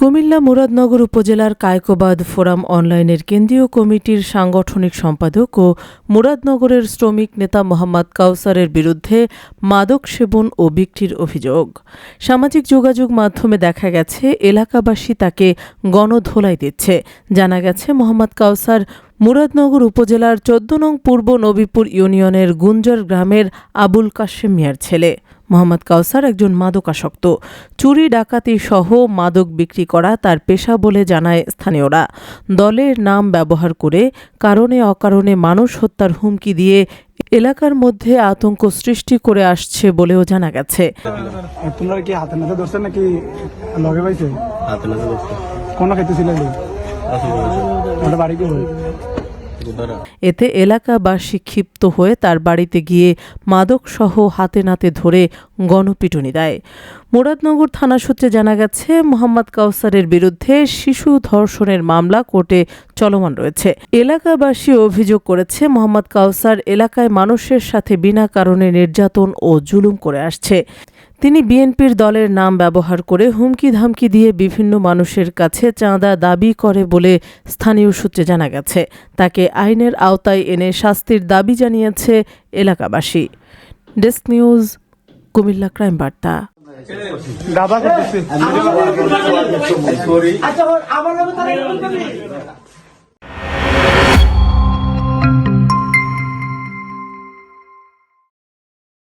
কুমিল্লা মুরাদনগর উপজেলার কায়কোবাদ ফোরাম অনলাইনের কেন্দ্রীয় কমিটির সাংগঠনিক সম্পাদক ও মুরাদনগরের শ্রমিক নেতা মোহাম্মদ কাউসারের বিরুদ্ধে মাদক সেবন ও বিক্রির অভিযোগ। সামাজিক যোগাযোগ মাধ্যমে দেখা গেছে, এলাকাবাসী তাকে গণধোলাই দিচ্ছে। জানা গেছে, মোহাম্মদ কাউসার মুরাদনগর উপজেলার চোদ্দ নং পূর্ব নবীপুর ইউনিয়নের গুঞ্জর গ্রামের আবুল কাশেম মিয়ার ছেলে। মোহাম্মদ কাউসার একজন মাদকাসক্ত। চুরি ডাকাতি সহ মাদক বিক্রি করা তার পেশা বলে জানায় স্থানীয়রা। দলের নাম ব্যবহার করে কারণে অকারণে মানুষ হত্যার হুমকি দিয়ে এলাকার মধ্যে আতঙ্ক সৃষ্টি করে আসছে বলেও জানা গেছে। তোমরা কি হাতে নাতে ধরছেন নাকি লগে পাইছে? হাতে নাতে কোন খাইতেছিল ওটা বাড়ি কি হল? ধরা এতে এলাকাবাসী ক্ষিপ্ত হয়ে তার বাড়িতে গিয়ে মাদকসহ হাতে নাতে ধরে গণপিটুনি দেয়। মুরাদনগর থানা সূত্রে জানা গেছে, মোহাম্মদ কাউসারের বিরুদ্ধে শিশু ধর্ষণের মামলা কোর্টে চলমান রয়েছে। এলাকাবাসী অভিযোগ করেছে, মোহাম্মদ কাউসার এলাকায় মানুষের সাথে বিনা কারণে নির্যাতন ও জুলুম করে আসছে। তিনি বিএনপির দলের নাম ব্যবহার করে হুমকি ধামকি দিয়ে বিভিন্ন মানুষের কাছে চাঁদা দাবি করে বলে স্থানীয় সূত্রে জানা গেছে। তাকে আইনের আওতায় এনে শাস্তির দাবি জানিয়েছে এলাকাবাসী। ডেস্ক নিউজ, কুমিল্লা ক্রাইম বার্তা। দাবা করতেছি। আচ্ছা আমার